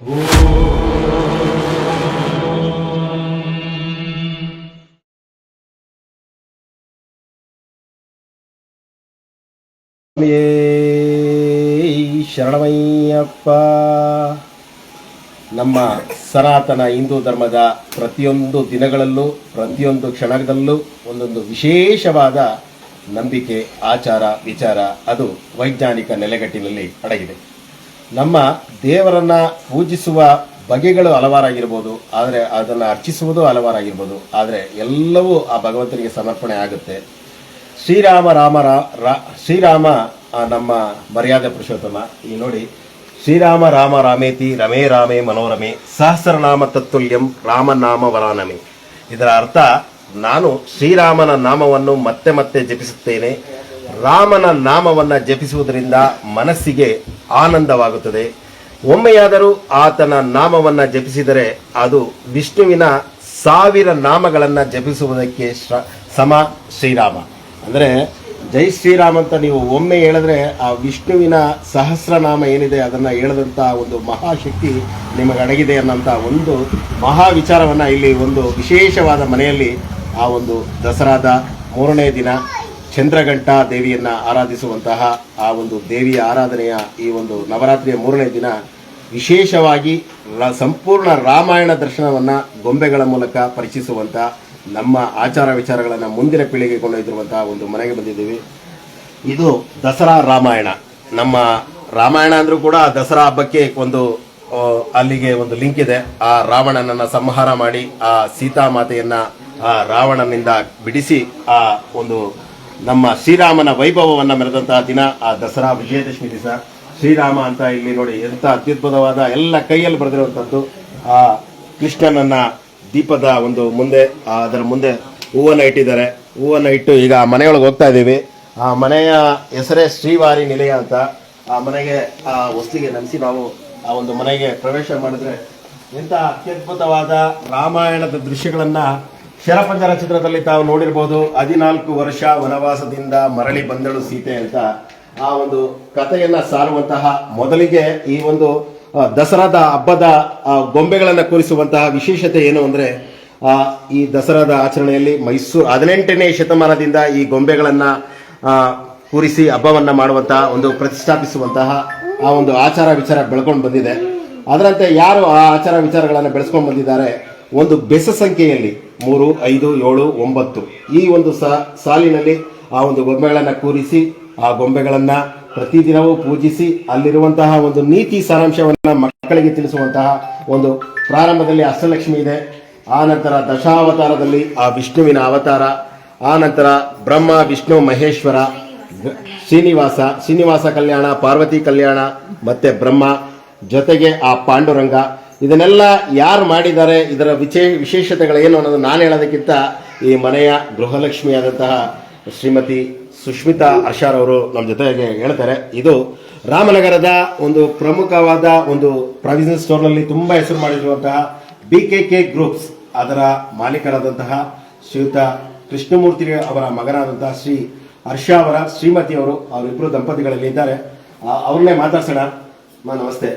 ಶರಣಮಯ್ಯಪ್ಪ. ನಮ್ಮ ಸನಾತನ ಹಿಂದೂ ಧರ್ಮದ ಪ್ರತಿಯೊಂದು ದಿನಗಳಲ್ಲೂ, ಪ್ರತಿಯೊಂದು ಕ್ಷಣದಲ್ಲೂ ಒಂದೊಂದು ವಿಶೇಷವಾದ ನಂಬಿಕೆ, ಆಚಾರ, ವಿಚಾರ ಅದು ವೈಜ್ಞಾನಿಕ ನೆಲೆಗಟ್ಟಿನಲ್ಲಿ ಅಡಗಿದೆ. ನಮ್ಮ ದೇವರನ್ನ ಪೂಜಿಸುವ ಬಗೆಗಳು ಹಲವಾರಾಗಿರ್ಬೋದು, ಆದರೆ ಅದನ್ನು ಅರ್ಚಿಸುವುದು ಹಲವಾರಾಗಿರ್ಬೋದು, ಆದರೆ ಎಲ್ಲವೂ ಆ ಭಗವಂತನಿಗೆ ಸಮರ್ಪಣೆ ಆಗುತ್ತೆ. ಶ್ರೀರಾಮ, ರಾಮ, ರಾ- ಶ್ರೀರಾಮ ನಮ್ಮ ಮರ್ಯಾದೆ ಪುರುಷೋತ್ತಮ, ಈ ನೋಡಿ, ಶ್ರೀರಾಮ, ರಾಮ, ರಾಮೇತಿ, ರಮೇ, ರಾಮೇ, ಮನೋರಮೆ, ಸಹಸ್ರನಾಮ ತತ್ತುಲ್ಯಂ ರಾಮನಾಮ ವರಾನಮೆ. ಇದರ ಅರ್ಥ, ನಾನು ಶ್ರೀರಾಮನ ನಾಮವನ್ನು ಮತ್ತೆ ಮತ್ತೆ ಜಪಿಸುತ್ತೇನೆ ರಾಮನ ನಾಮವನ್ನು ಜಪಿಸುವುದರಿಂದ ಮನಸ್ಸಿಗೆ ಆನಂದವಾಗುತ್ತದೆ. ಒಮ್ಮೆಯಾದರೂ ಆತನ ನಾಮವನ್ನು ಜಪಿಸಿದರೆ ಅದು ವಿಷ್ಣುವಿನ ಸಾವಿರ ನಾಮಗಳನ್ನು ಜಪಿಸುವುದಕ್ಕೆ ಸಮ ಶ್ರೀರಾಮ. ಅಂದರೆ ಜೈ ಶ್ರೀರಾಮ್ ಅಂತ ನೀವು ಒಮ್ಮೆ ಹೇಳಿದ್ರೆ ಆ ವಿಷ್ಣುವಿನ ಸಹಸ್ರನಾಮ ಏನಿದೆ ಅದನ್ನು ಹೇಳದಂಥ ಒಂದು ಮಹಾಶಕ್ತಿ ನಿಮಗೆ ಅಡಗಿದೆ ಅನ್ನೋಂಥ ಒಂದು ಮಹಾ ವಿಚಾರವನ್ನು ಇಲ್ಲಿ ಒಂದು ವಿಶೇಷವಾದ ಮನೆಯಲ್ಲಿ ಆ ಒಂದು ದಸರಾದ ಮೂರನೇ ದಿನ ಚಂದ್ರಘಂಟ ದೇವಿಯನ್ನು ಆರಾಧಿಸುವಂತಹ ಆ ಒಂದು ದೇವಿಯ ಆರಾಧನೆಯ ಈ ಒಂದು ನವರಾತ್ರಿಯ ಮೂರನೇ ದಿನ ವಿಶೇಷವಾಗಿ ಸಂಪೂರ್ಣ ರಾಮಾಯಣ ದರ್ಶನವನ್ನು ಗೊಂಬೆಗಳ ಮೂಲಕ ಪರಿಚಯಿಸುವಂಥ ನಮ್ಮ ಆಚಾರ ವಿಚಾರಗಳನ್ನು ಮುಂದಿನ ಪೀಳಿಗೆ ಕೊಂಡೊಯ್ದಿರುವಂತಹ ಒಂದು ಮನೆಗೆ ಬಂದಿದ್ದೀವಿ. ಇದು ದಸರಾ ರಾಮಾಯಣ. ನಮ್ಮ ರಾಮಾಯಣ ಅಂದರೂ ಕೂಡ ದಸರಾ ಹಬ್ಬಕ್ಕೆ ಒಂದು ಅಲ್ಲಿಗೆ ಒಂದು ಲಿಂಕ್ ಇದೆ. ಆ ರಾವಣನನ್ನ ಸಂಹಾರ ಮಾಡಿ ಆ ಸೀತಾಮಾತೆಯನ್ನ ಆ ರಾವಣನಿಂದ ಬಿಡಿಸಿ ಆ ಒಂದು ನಮ್ಮ ಶ್ರೀರಾಮನ ವೈಭವವನ್ನು ಮೆರೆದಂತಹ ದಿನ ಆ ದಸರಾ ವಿಜಯದಶಮಿ ದಿವಸ. ಶ್ರೀರಾಮ ಅಂತ ಇಲ್ಲಿ ನೋಡಿ ಎಂಥ ಅತ್ಯದ್ಭುತವಾದ ಎಲ್ಲ ಕೈಯಲ್ಲಿ ಬರೆದಿರುವಂಥದ್ದು. ಆ ಕೃಷ್ಣನನ್ನ ದೀಪದ ಒಂದು ಮುಂದೆ ಅದರ ಮುಂದೆ ಹೂವನ್ನು ಇಟ್ಟಿದ್ದಾರೆ. ಹೂವನ್ನು ಇಟ್ಟು ಈಗ ಆ ಮನೆಯೊಳಗೆ ಹೋಗ್ತಾ ಇದ್ದೀವಿ. ಆ ಮನೆಯ ಹೆಸರೇ ಶ್ರೀವಾರಿ ನಿಲಯ ಅಂತ. ಆ ಮನೆಗೆ, ಆ ವಸ್ತುಗೆ ನೆನೆಸಿ ನಾವು ಆ ಒಂದು ಮನೆಗೆ ಪ್ರವೇಶ ಮಾಡಿದ್ರೆ ಎಂಥ ಅತ್ಯದ್ಭುತವಾದ ರಾಮಾಯಣದ ದೃಶ್ಯಗಳನ್ನ ಶರಪಂಜರ ಚಿತ್ರದಲ್ಲಿ ತಾವು ನೋಡಿರ್ಬೋದು ಹದಿನಾಲ್ಕು ವರ್ಷ ವನವಾಸದಿಂದ ಮರಳಿ ಬಂದಳು ಸೀತೆ ಅಂತ ಆ ಒಂದು ಕಥೆಯನ್ನ ಸಾರುವಂತಹ ಮೊದಲಿಗೆ ಈ ಒಂದು ದಸರಾದ ಹಬ್ಬದ ಗೊಂಬೆಗಳನ್ನ ಕೂರಿಸುವಂತಹ ವಿಶೇಷತೆ ಏನು ಅಂದ್ರೆ ಈ ದಸರಾದ ಆಚರಣೆಯಲ್ಲಿ ಮೈಸೂರು ಹದಿನೆಂಟನೇ ಶತಮಾನದಿಂದ ಈ ಗೊಂಬೆಗಳನ್ನ ಕೂರಿಸಿ ಹಬ್ಬವನ್ನ ಮಾಡುವಂತಹ ಒಂದು ಪ್ರತಿಷ್ಠಾಪಿಸುವಂತಹ ಆ ಒಂದು ಆಚಾರ ವಿಚಾರ ಬೆಳ್ಕೊಂಡು ಬಂದಿದೆ. ಅದರಂತೆ ಯಾರು ಆ ಆಚಾರ ವಿಚಾರಗಳನ್ನು ಬೆಳೆಸ್ಕೊಂಡು ಬಂದಿದ್ದಾರೆ? ಒಂದು ಬೆಸ ಸಂಖ್ಯೆಯಲ್ಲಿ ಮೂರು, ಐದು, ಏಳು, ಒಂಬತ್ತು. ಈ ಒಂದು ಸಾಲಿನಲ್ಲಿ ಆ ಒಂದು ಗೊಂಬೆಗಳನ್ನು ಕೂರಿಸಿ, ಆ ಗೊಂಬೆಗಳನ್ನು ಪ್ರತಿದಿನವೂ ಪೂಜಿಸಿ, ಅಲ್ಲಿರುವಂತಹ ಒಂದು ನೀತಿ ಸಾರಾಂಶವನ್ನು ಮಕ್ಕಳಿಗೆ ತಿಳಿಸುವಂತಹ ಒಂದು ಪ್ರಾರಂಭದಲ್ಲಿ ಅಷ್ಟಲಕ್ಷ್ಮಿ ಇದೆ. ಆ ನಂತರ ದಶಾವತಾರದಲ್ಲಿ ಆ ವಿಷ್ಣುವಿನ ಅವತಾರ, ಆ ನಂತರ ಬ್ರಹ್ಮ, ವಿಷ್ಣು, ಮಹೇಶ್ವರ, ಶ್ರೀನಿವಾಸ ಶ್ರೀನಿವಾಸ ಕಲ್ಯಾಣ, ಪಾರ್ವತಿ ಕಲ್ಯಾಣ, ಮತ್ತೆ ಬ್ರಹ್ಮ. ಜೊತೆಗೆ ಆ ಪಾಂಡುರಂಗ ಇದನ್ನೆಲ್ಲ ಯಾರು ಮಾಡಿದ್ದಾರೆ, ಇದರ ವಿಶೇ ವಿಶೇಷತೆಗಳೇನು ಅನ್ನೋದು ನಾನು ಹೇಳೋದಕ್ಕಿಂತ ಈ ಮನೆಯ ಗೃಹಲಕ್ಷ್ಮಿಯಾದಂತಹ ಶ್ರೀಮತಿ ಸುಷ್ಮಿತಾ ಅರ್ಷಾರ್ ಅವರು ನಮ್ಮ ಜೊತೆಗೆ ಹೇಳ್ತಾರೆ. ಇದು ರಾಮನಗರದ ಒಂದು ಪ್ರಮುಖವಾದ ಒಂದು ಪ್ರಾವಿಷನ್ ಸ್ಟೋರ್ನಲ್ಲಿ ತುಂಬಾ ಹೆಸರು ಮಾಡಿರುವಂತಹ ಬಿ ಕೆ ಕೆ ಗ್ರೂಪ್ಸ್ ಅದರ ಮಾಲೀಕರಾದಂತಹ ಶ್ರೀಯುತ ಕೃಷ್ಣಮೂರ್ತಿ ಅವರ ಮಗನಾದಂತಹ ಶ್ರೀ ಹರ್ಷ ಅವರ ಶ್ರೀಮತಿ ಅವರು ಅವರಿಬ್ಬರು ದಂಪತಿಗಳಲ್ಲಿ ಇದ್ದಾರೆ. ಅವ್ರನ್ನೇ ಮಾತಾಡ್ಸೋಣ. ನಮಸ್ತೆ.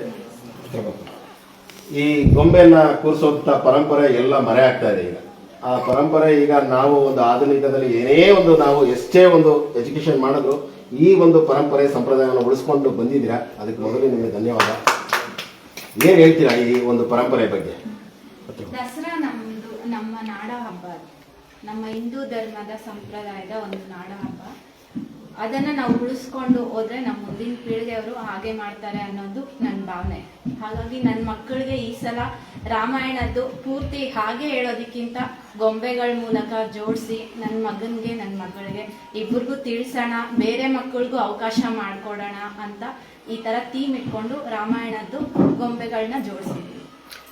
ಈ ಗೊಂಬೆಯನ್ನ ಕೂರಿಸುವಂತ ಪರಂಪರೆ ಎಲ್ಲ ಮರೆ ಆಗ್ತಾ ಇದೆ ಈಗ. ಆ ಪರಂಪರೆ ಈಗ ನಾವು ಒಂದು ಆಧುನಿಕದಲ್ಲಿ ಏನೇ ಒಂದು ನಾವು ಎಷ್ಟೇ ಒಂದು ಎಜುಕೇಶನ್ ಮಾಡಿದ್ರು ಈ ಒಂದು ಪರಂಪರೆ ಸಂಪ್ರದಾಯವನ್ನು ಉಳಿಸ್ಕೊಂಡು ಬಂದಿದ್ದೀರಾ? ಅದಕ್ಕೆ ಮೊದಲು ನಿಮಗೆ ಧನ್ಯವಾದ. ಏನ್ ಹೇಳ್ತೀರಾ ಈ ಒಂದು ಪರಂಪರೆ ಬಗ್ಗೆ? ದಸರಾ ನಮ್ಮದು ನಮ್ಮ ನಾಡ ಹಬ್ಬ ನಮ್ಮ ಹಿಂದೂ ಧರ್ಮದ ಸಂಪ್ರದಾಯದ ಒಂದು ನಾಡ ಹಬ್ಬ ಅದನ್ನ ನಾವು ಉಳಿಸ್ಕೊಂಡು ಹೋದ್ರೆ ನಮ್ಮ ಮುಂದಿನ ಪೀಳಿಗೆಯವರು ಹಾಗೆ ಮಾಡ್ತಾರೆ ಅನ್ನೋದು ನನ್ನ ಭಾವನೆ. ಹಾಗಾಗಿ ನನ್ನ ಮಕ್ಕಳಿಗೆ ಈ ಸಲ ರಾಮಾಯಣದ್ದು ಪೂರ್ತಿ ಹಾಗೆ ಹೇಳೋದಕ್ಕಿಂತ ಗೊಂಬೆಗಳ ಮೂಲಕ ಜೋಡಿಸಿ ನನ್ನ ಮಗನಿಗೆ ನನ್ನ ಮಗಳಿಗೆ ಇಬ್ಬರಿಗೂ ತಿಳಿಸೋಣ ಬೇರೆ ಮಕ್ಕಳಿಗೂ ಅವಕಾಶ ಮಾಡಿಕೊಡೋಣ ಅಂತ ಈ ತರ ಥೀಮ್ ಇಟ್ಕೊಂಡು ರಾಮಾಯಣದ್ದು ಗೊಂಬೆಗಳನ್ನ ಜೋಡಿಸಿದ್ವಿ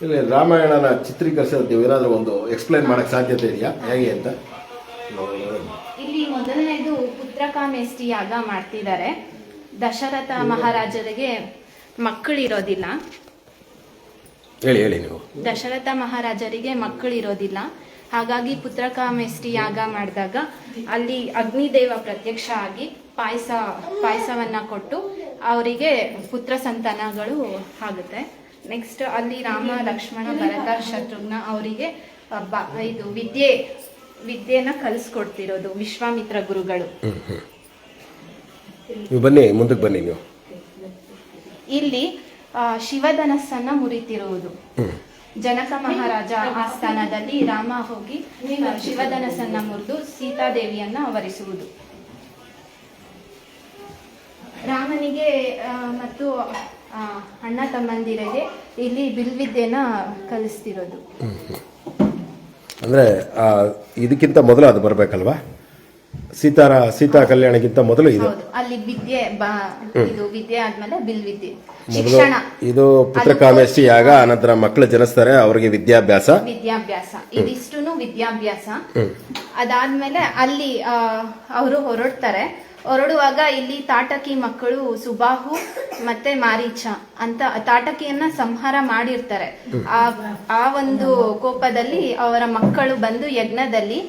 ಇಲ್ಲ ರಾಮಾಯಣನ ಚಿತ್ರೀಕರಿಸೋದು ಏನಾದರೂ ಒಂದು ಎಕ್ಸ್ಪ್ಲೈನ್ ಮಾಡಕ್ ಸಾಧ್ಯತೆ ಇದೆಯಾ? ಹೇಗೆ ಅಂತ? ಇಲ್ಲಿ ಮೊದಲನೇದು ಪುತ್ರಕಾಮೇಷ್ಟಿ ಯಾಗ ಮಾಡ್ತಿದ್ದಾರೆ. ದಶರಥ ಮಹಾರಾಜರಿಗೆ ಮಕ್ಕಳಿರೋದಿಲ್ಲ. ಹೇಳಿ ಹೇಳಿ ನೀವು. ದಶರಥ ಮಹಾರಾಜರಿಗೆ ಮಕ್ಕಳಿರೋದಿಲ್ಲ. ಹಾಗಾಗಿ ಪುತ್ರಕಾಮೇಷ್ಟಿ ಯಾಗ ಮಾಡಿದಾಗ ಅಲ್ಲಿ ಅಗ್ನಿದೇವ ಪ್ರತ್ಯಕ್ಷ ಆಗಿ ಪಾಯಸ ಪಾಯಸವನ್ನ ಕೊಟ್ಟು ಅವರಿಗೆ ಪುತ್ರ ಸಂತಾನಗಳು ಆಗುತ್ತೆ. ನೆಕ್ಸ್ಟ್ ಅಲ್ಲಿ ರಾಮ ಲಕ್ಷ್ಮಣ ಭರತ ಶತ್ರುಘ್ನ ಅವರಿಗೆ ಇದು ವಿದ್ಯೆ ವಿದ್ಯೆನ ಕಲಿಸ್ಕೊಡ್ತಿರೋದು ವಿಶ್ವಾಮಿತ್ರ ಗುರುಗಳು. ನೀವು ಬನ್ನಿ ಮುಂದಕ್ಕೆ ಬನ್ನಿ ನೀವು. ಇಲ್ಲಿ ಆ, ಶಿವಧನಸ್ಸನ್ನ ಮುರಿತಿರುವುದು. ಜನಕ ಮಹಾರಾಜ ಆಸ್ಥಾನದಲ್ಲಿ ರಾಮ ಹೋಗಿ ಆ, ಶಿವಧನಸ್ಸನ್ನ ಮುರಿದು ಸೀತಾದೇವಿಯನ್ನ ವರಿಸುವುದು ರಾಮನಿಗೆ ಆ, ಮತ್ತು ಆ, ಅಣ್ಣ ತಮ್ಮಂದಿರಿಗೆ ಇಲ್ಲಿ ಬಿಲ್ವಿದ್ಯೆನ ಕಲಿಸ್ತಿರೋದು. ಅಂದರೆ ಇದಕ್ಕಿಂತ ಮೊದಲು ಅದು ಬರಬೇಕಲ್ವಾ? ಸೀತಾರ ಸೀತಾ ಕಲ್ಯಾಣಕ್ಕಿಂತ ಮೊದಲು ಇದು. ಹೌದು ಅಲ್ಲಿ ವಿದ್ಯೆ ಬ- ಇದು ವಿದ್ಯೆ ಆದ್ಮೇಲೆ ಬಿಲ್ವಿದ್ಯೆ ಮೊದಲು ಶಿಕ್ಷಣ. ಇದು ಪುತ್ರಕಾಮೇಷ್ಟಿ ಯಾಗ ಅನಂತರ ಮಕ್ಕಳು ಜನಿಸ್ತಾರೆ ಅವರಿಗೆ ವಿದ್ಯಾಭ್ಯಾಸ. ವಿದ್ಯಾಭ್ಯಾಸ. ಇದಿಷ್ಟುನು ವಿದ್ಯಾಭ್ಯಾಸ. ಅದಾದ್ಮೇಲೆ ಅಲ್ಲಿ ಅವರು ಹೊರಡ್ತಾರೆ. ಹೊರಡುವಾಗ ಇಲ್ಲಿ ತಾಟಕಿ ಮಕ್ಕಳು ಸುಬಾಹು ಮತ್ತೆ ಮಾರೀಚ ಅಂತ ತಾಟಕಿಯನ್ನ ಸಂಹಾರ ಮಾಡಿರ್ತಾರೆ. ಆ ಆ ಒಂದು ಕೋಪದಲ್ಲಿ ಅವರ ಮಕ್ಕಳು ಬಂದು ಯಜ್ಞದಲ್ಲಿ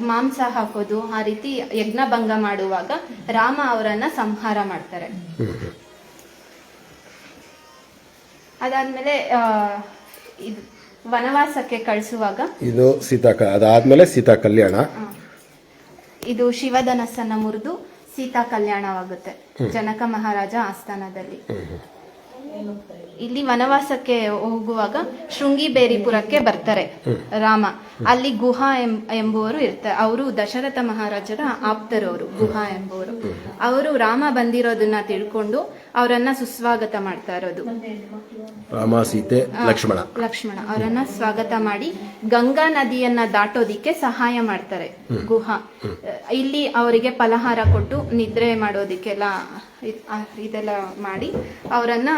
ಮಾಂಸ ಹಾಕೋದು ಆ ರೀತಿ ಯಜ್ಞ ಭಂಗ ಮಾಡುವಾಗ ರಾಮ ಅವರನ್ನ ಸಂಹಾರ ಮಾಡ್ತಾರೆ. ಅದಾದ್ಮೇಲೆ ವನವಾಸಕ್ಕೆ ಕಳಿಸುವಾಗ ಇದು ಸೀತಾ ಅದಾದ್ಮೇಲೆ ಸೀತಾ ಕಲ್ಯಾಣ ಇದು ಶಿವಧನಸ್ಸನ್ನ ಮುರಿದು ಸೀತಾ ಕಲ್ಯಾಣವಾಗುತ್ತೆ. ಜನಕ ಮಹಾರಾಜ ಆಸ್ಥಾನದಲ್ಲಿ. ಇಲ್ಲಿ ವನವಾಸಕ್ಕೆ ಹೋಗುವಾಗ ಶೃಂಗಿಬೇರಿಪುರಕ್ಕೆ ಬರ್ತಾರೆ ರಾಮ. ಅಲ್ಲಿ ಗುಹಾ ಎಂಬುವರು ಇರ್ತಾರೆ. ಅವರು ದಶರಥ ಮಹಾರಾಜರ ಆಪ್ತರವರು ಗುಹಾ ಎಂಬುವರು. ಅವರು ರಾಮ ಬಂದಿರೋದನ್ನ ತಿಳ್ಕೊಂಡು ಅವರನ್ನ ಸುಸ್ವಾಗತ ಮಾಡ್ತಾ ಇರೋದು. ರಾಮ ಸೀತೆ ಲಕ್ಷ್ಮಣ. ಲಕ್ಷ್ಮಣ. ಅವರನ್ನ ಸ್ವಾಗತ ಮಾಡಿ ಗಂಗಾ ನದಿಯನ್ನ ದಾಟೋದಿಕ್ಕೆ ಸಹಾಯ ಮಾಡ್ತಾರೆ ಗುಹಾ. ಇಲ್ಲಿ ಅವರಿಗೆ ಫಲಹಾರ ಕೊಟ್ಟು ನಿದ್ರೆ ಮಾಡೋದಿಕ್ಕೆಲ್ಲ ಇದ್- ಇದೆಲ್ಲ ಮಾಡಿ ಅವರನ್ನ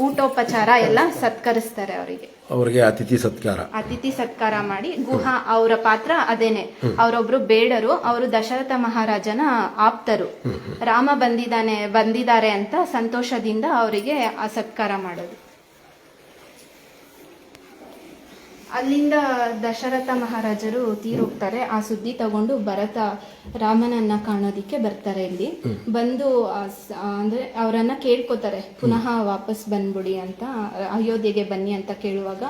ಊಟೋಪಚಾರ ಎಲ್ಲ ಸತ್ಕರಿಸ್ತಾರೆ ಅವರಿಗೆ. ಅವರಿಗೆ ಅತಿಥಿ ಸತ್ಕಾರ. ಅತಿಥಿ ಸತ್ಕಾರ ಮಾಡಿ ಗುಹಾ ಅವರ ಪಾತ್ರ ಅದೇನೆ. ಅವರೊಬ್ರು ಬೇಡರು ಅವರು ದಶರಥ ಮಹಾರಾಜನ ಆಪ್ತರು. ರಾಮ ಬಂದಿದ್ದಾನೆ ಬಂದಿದ್ದಾರೆ ಅಂತ ಸಂತೋಷದಿಂದ ಅವರಿಗೆ ಆ ಸತ್ಕಾರ ಮಾಡೋದು. ಅಲ್ಲಿಂದ ದಶರಥ ಮಹಾರಾಜರು ತೀರೋಗ್ತಾರೆ. ಆ ಸುದ್ದಿ ತಗೊಂಡು ಭರತ ರಾಮನನ್ನ ಕಾಣೋದಿಕ್ಕೆ ಬರ್ತಾರೆ ಇಲ್ಲಿ. ಬಂದು ಅಂದ್ರೆ ಅವರನ್ನ ಕೇಳ್ಕೊತಾರೆ. ಪುನಃ ವಾಪಸ್ ಬಂದ್ಬಿಡಿ ಅಂತ ಅಯೋಧ್ಯೆಗೆ ಬನ್ನಿ ಅಂತ ಕೇಳುವಾಗ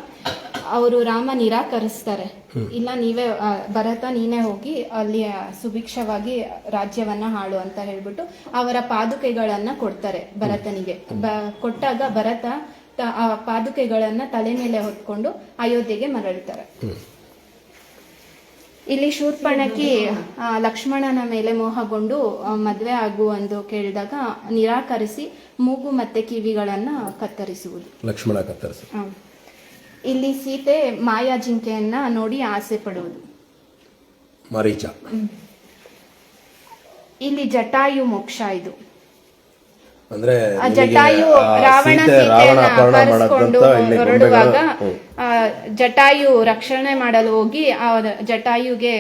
ಅವರು ರಾಮ ನಿರಾಕರಿಸ್ತಾರೆ. ಇಲ್ಲ ನೀವೇ ಭರತ ನೀನೇ ಹೋಗಿ ಅಲ್ಲಿ ಸುಭಿಕ್ಷವಾಗಿ ರಾಜ್ಯವನ್ನ ಹಾಳು ಅಂತ ಹೇಳ್ಬಿಟ್ಟು ಅವರ ಪಾದುಕೆಗಳನ್ನ ಕೊಡ್ತಾರೆ ಭರತನಿಗೆ. ಬ ಕೊಟ್ಟಾಗ ಭರತ ಆ ಪಾದುಕೆಗಳನ್ನ ತಲೆ ಮೇಲೆ ಹೊತ್ಕೊಂಡು ಅಯೋಧ್ಯೆಗೆ ಮರಳುತ್ತಾರೆ ಇಲ್ಲಿ ಶೂರ್ಪಣಕಿ ಲಕ್ಷ್ಮಣನ ಮೇಲೆ ಮೋಹಗೊಂಡು ಮದುವೆ ಆಗು ಎಂದು ಕೇಳಿದಾಗ ನಿರಾಕರಿಸಿ ಮೂಗು ಮತ್ತೆ ಕಿವಿಗಳನ್ನ ಕತ್ತರಿಸುವುದು. ಲಕ್ಷ್ಮಣ ಕತ್ತರಿಸಿ. ಇಲ್ಲಿ ಸೀತೆ ಮಾಯಾ ಜಿಂಕೆಯನ್ನ ನೋಡಿ ಆಸೆ ಪಡುವುದು. ಇಲ್ಲಿ ಜಟಾಯು ಮೋಕ್ಷ ಇದು. ಅಂದ್ರೆ ಜಟಾಯು ರಾವಣ ಹೊರಡುವಾಗ ಆ, ಜಟಾಯು ರಕ್ಷಣೆ ಮಾಡಲು ಹೋಗಿ ಆ ಜಟಾಯುಗೆ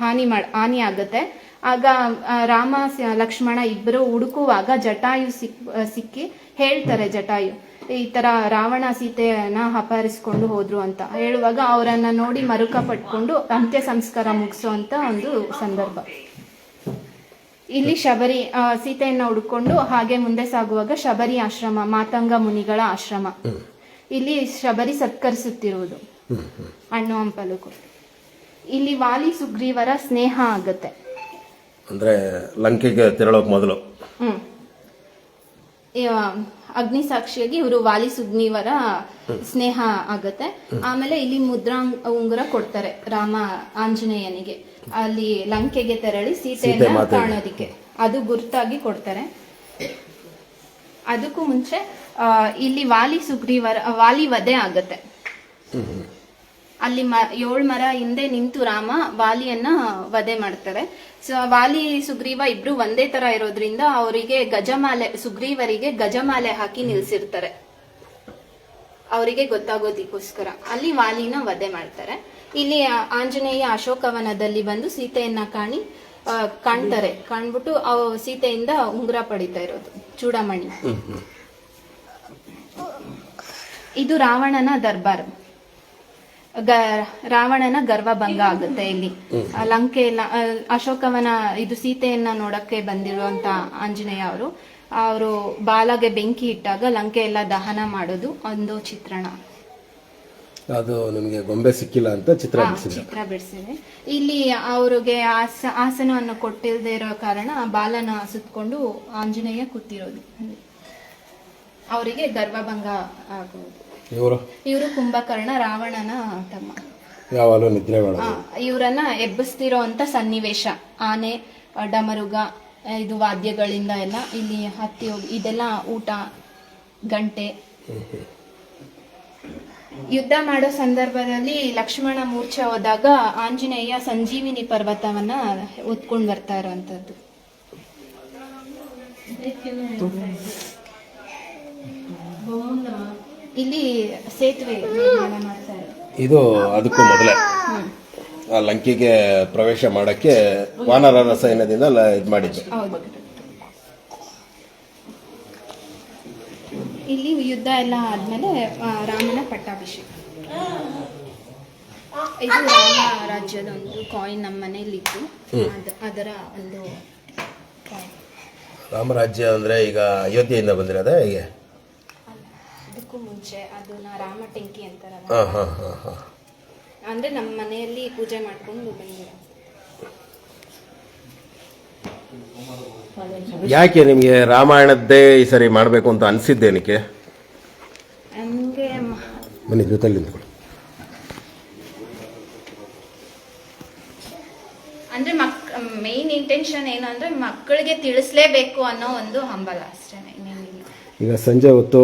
ಹಾನಿ ಮಾಡ ಹಾನಿ ಆಗುತ್ತೆ. ಆಗ ರಾಮ ಲಕ್ಷ್ಮಣ ಇಬ್ಬರು ಹುಡುಕುವಾಗ ಜಟಾಯು ಸಿಕ್ ಸಿಕ್ಕಿ ಹೇಳ್ತಾರೆ ಜಟಾಯು ಈ ತರ ರಾವಣ ಸೀತೆಯನ್ನ ಅಪಹರಿಸಿಕೊಂಡು ಹೋದ್ರು ಅಂತ. ಹೇಳುವಾಗ ಅವರನ್ನ ನೋಡಿ ಮರುಕ ಪಟ್ಕೊಂಡು ಅಂತ್ಯ ಸಂಸ್ಕಾರ ಮುಗಿಸುವಂತ ಒಂದು ಸಂದರ್ಭ. ಇಲ್ಲಿ ಶಬರಿ ಸೀತೆಯನ್ನ ಹುಡುಕೊಂಡು ಹಾಗೆ ಮುಂದೆ ಸಾಗುವಾಗ ಶಬರಿ ಆಶ್ರಮ ಮಾತಂಗ ಮುನಿಗಳ ಆಶ್ರಮ. ಇಲ್ಲಿ ಶಬರಿ ಸತ್ಕರಿಸುತ್ತಿರುವುದು. ಹಣ್ಣು ಹಂಪಲು ಇಲ್ಲಿ ವಾಲಿ ಸುಗ್ರೀವರ ಸ್ನೇಹ ಆಗತ್ತೆ. ಅಂದ್ರೆ ಲಂಕೆಗೆ ತೆರಳೋಕ್ ಮೊದಲು. ಅಗ್ನಿ ಸಾಕ್ಷಿಯಾಗಿ ಇವರು ವಾಲಿ ಸುಗ್ನಿವರ ಸ್ನೇಹ ಆಗತ್ತೆ. ಆಮೇಲೆ ಇಲ್ಲಿ ಮುದ್ರಾ ಉಂಗುರ ಕೊಡ್ತಾರೆ ರಾಮ ಆಂಜನೇಯನಿಗೆ. ಅಲ್ಲಿ ಲಂಕೆಗೆ ತೆರಳಿ ಸೀತೆ ಸೀತೆಯನ್ನ ಕಾಣೋದಿಕ್ಕೆ. ಅದು ಗುರ್ತಾಗಿ ಕೊಡ್ತಾರೆ. ಅದಕ್ಕೂ ಮುಂಚೆ ಇಲ್ಲಿ ವಾಲಿ ಸುಗ್ರೀವರ ವಾಲಿ ವಧೆ ಆಗತ್ತೆ. ಅಲ್ಲಿ ಮ ಏಳು ಮರ ಹಿಂದೆ ನಿಂತು ರಾಮ ವಾಲಿಯನ್ನ ವಧೆ ಮಾಡ್ತಾರೆ. ಸೊ ವಾಲಿ ಸುಗ್ರೀವ ಇಬ್ರು ಒಂದೇ ತರ ಇರೋದ್ರಿಂದ ಅವರಿಗೆ ಗಜಮಾಲೆ ಸುಗ್ರೀವರಿಗೆ ಗಜಮಾಲೆ ಹಾಕಿ ನಿಲ್ಸಿರ್ತಾರೆ. ಅವರಿಗೆ ಗೊತ್ತಾಗೋದಿಕ್ಕೋಸ್ಕರ ಅಲ್ಲಿ ವಾಲಿನ ವಧೆ ಮಾಡ್ತಾರೆ. ಇಲ್ಲಿ ಆಂಜನೇಯ ಅಶೋಕವನದಲ್ಲಿ ಬಂದು ಸೀತೆಯನ್ನ ಕಾಣಿ ಕಾಣ್ತಾರೆ. ಕಾಣ್ಬಿಟ್ಟು ಅವ ಸೀತೆಯಿಂದ ಉಂಗುರ ಪಡಿತಾ ಇರೋದು ಚೂಡಾಮಣಿ. ಇದು ರಾವಣನ ದರ್ಬಾರ್. ಗ ರಾವಣನ ಗರ್ವಭಂಗ ಆಗುತ್ತೆ ಇಲ್ಲಿ. ಲಂಕೆ ಲ- ಅಶೋಕವನ ಇದು ಸೀತೆಯನ್ನ ನೋಡಕ್ಕೆ ಬಂದಿರುವಂತ ಆಂಜನೇಯ ಅವರು. ಅವರು ಬಾಲಗೆ ಬೆಂಕಿ ಇಟ್ಟಾಗ ಲಂಕೆ ಎಲ್ಲ ದಹನ ಮಾಡೋದು ಒಂದು ಚಿತ್ರಣ. ಅದು ನಿಮಗೆ ಗೊಂಬೆ ಸಿಕ್ಕಿಲ್ಲ ಅಂತ ಚಿತ್ರ ಚಿತ್ರ ಬಿಡಿಸಿದೆ. ಇಲ್ಲಿ ಅವ್ರಿಗೆ ಆಸ ಆಸನವನ್ನು ಕೊಟ್ಟಿಲ್ಲದೆ ಇರೋ ಕಾರಣ ಬಾಲನ ಸುತ್ಕೊಂಡು ಆಂಜನೇಯ ಕೂತಿರೋದು. ಅವರಿಗೆ ಗರ್ವಭಂಗ ಆಗುವುದು ಇವರು? ಇವರು ಕುಂಭಕರ್ಣ ರಾವಣನ ತಮ್ಮ. ಯಾವಾಗಲೂ ನಿದ್ರೆ ಮಾಡೋದು. ಇವರನ್ನ ಎಬ್ಬಿಸ್ತಿರೋ ಅಂತ ಸನ್ನಿವೇಶ. ಆನೆ ಡಮರುಗ ಇದು ವಾದ್ಯಗಳಿಂದ ಎಲ್ಲ ಇಲ್ಲಿ ಹತ್ತಿ ಹೋಗಿ ಇದೆಲ್ಲ ಊಟ ಗಂಟೆ. ಯುದ್ಧ ಮಾಡೋ ಸಂದರ್ಭದಲ್ಲಿ ಲಕ್ಷ್ಮಣ ಮೂರ್ಛೆ ಹೋದಾಗ ಆಂಜನೇಯ ಸಂಜೀವಿನಿ ಪರ್ವತವನ್ನ ಹೊತ್ಕೊಂಡು ಬರ್ತಾ ಇರೋವಂಥದ್ದು ಇಲ್ಲಿ ಸೇತುವೆ ನಿರ್ಮಾಣ ಮಾಡ್ತಾರೆ. ಇದು ಅದಕ್ಕೂ ಮೊದಲೇ. ಆ ಲಂಕೆಗೆ ಪ್ರವೇಶ ಮಾಡಕ್ಕೆ ವಾನರ ಸೈನ್ಯದಿಂದ ಇದು ಮಾಡಿದ್ದು. ಹೌದು. ಇಲ್ಲಿ ಯುದ್ಧ ಎಲ್ಲ ಆದ್ಮೇಲೆ ಆ, ರಾಮನ ಪಟ್ಟಾಭಿಷೇಕ. ಇದು ರಾಮ ರಾಜ್ಯದ ಒಂದು ಕಾಯಿನ್ ನಮ್ಮ ಮನೇಲಿತ್ತು ಅದ್- ಅದರ ಒಂದು. ರಾಮರಾಜ್ಯ ಅಂದ್ರೆ ಈಗ ಅಯೋಧ್ಯೆಯಿಂದ ಬಂದಿರೋದೇ ಹೇಗೆ? ಅದಕ್ಕೂ ಮುಂಚೆ ಅದನ್ನ ರಾಮ ಟೆಂಕಿ ಅಂತಾರಲ್ಲ. ಹಾ ಹಾ ಹಾ ಹಾ. ಅಂದ್ರೆ ನಮ್ಮ ಮನೆಯಲ್ಲಿ ಪೂಜೆ ಮಾಡ್ಕೊಂಡು ಬಂದಿರೋ. ಯಾಕೆ ನಿಮಗೆ ರಾಮಾಯಣದ್ದೇ ಈ ಸರಿ ಮಾಡಬೇಕು ಅಂತ ಅನಿಸಿದ್ದೇನಕ್ಕೆ ಮ- ಬನ್ನಿ ಜೊತೆಲಿ ನಿಂತ್ಕೊಳ್ಳಿ. ಅಂದ್ರೆ ಮಕ್ ಮೇನ್ ಇಂಟೆನ್ಷನ್ ಏನು ಅಂದ್ರೆ ಮಕ್ಕಳಿಗೆ ತಿಳಿಸ್ಲೇಬೇಕು ಅನ್ನೋ ಒಂದು ಹಂಬಲ ಅಷ್ಟೇ ಇನ್ನೇನಿಲ್ಲ ಈಗ ಸಂಜೆ ಹೊತ್ತು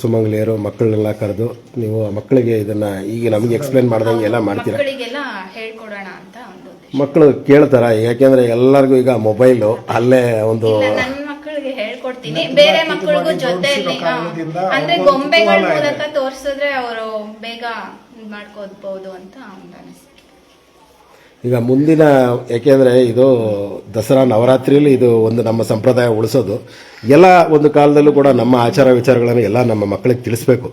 ಸುಮಂಗ್ಲಿಯರು ಮಕ್ಕಳನ್ನೆಲ್ಲ ಕರೆದು ನೀವು ಮಕ್ಕಳಿಗೆ ಇದನ್ನ ಈಗ ನಮಗೆ ಎಕ್ಸ್ಪ್ಲೇನ್ ಮಾಡ್ದಂಗೆ ಎಲ್ಲ ಮಾಡ್ತೀರಾ? ಮಕ್ಕಳಿಗೆಲ್ಲ ಹೇಳ್ಕೊಡೋಣ ಅಂತ ಒಂದು ಉದ್ದೇಶ. ಮಕ್ಕಳು ಕೇಳ್ತಾರ? ಯಾಕೆಂದ್ರೆ ಎಲ್ಲರಿಗೂ ಈಗ ಮೊಬೈಲು ಅಲ್ಲೇ ಒಂದು ಇಲ್ಲ ನನ್ನ ಮಕ್ಕಳಿಗೆ ಹೇಳ್ಕೊಡ್ತೀನಿ. ಬೇರೆ ಮಕ್ಕಳಿಗೂ ಜೊತೆ ಹಾ. ಅಂದ್ರೆ ಗೊಂಬೆಗಳ ಮೂಲಕ ತೋರ್ಸಿದ್ರೆ ಅವರು ಬೇಗ ಇದ್ ಮಾಡ್ಕೋಬಹುದು ಅಂತ ಒಂದು ಅನಿಸಿಕೆ. ಈಗ ಮುಂದಿನ ಯಾಕೆಂದರೆ ಇದು ದಸರಾ ನವರಾತ್ರಿಯಲ್ಲಿ ಇದು ಒಂದು ನಮ್ಮ ಸಂಪ್ರದಾಯ ಉಳಿಸೋದು. ಎಲ್ಲ ಒಂದು ಕಾಲದಲ್ಲೂ ಕೂಡ ನಮ್ಮ ಆಚಾರ ವಿಚಾರಗಳನ್ನು ಎಲ್ಲ ನಮ್ಮ ಮಕ್ಕಳಿಗೆ ತಿಳಿಸ್ಬೇಕು.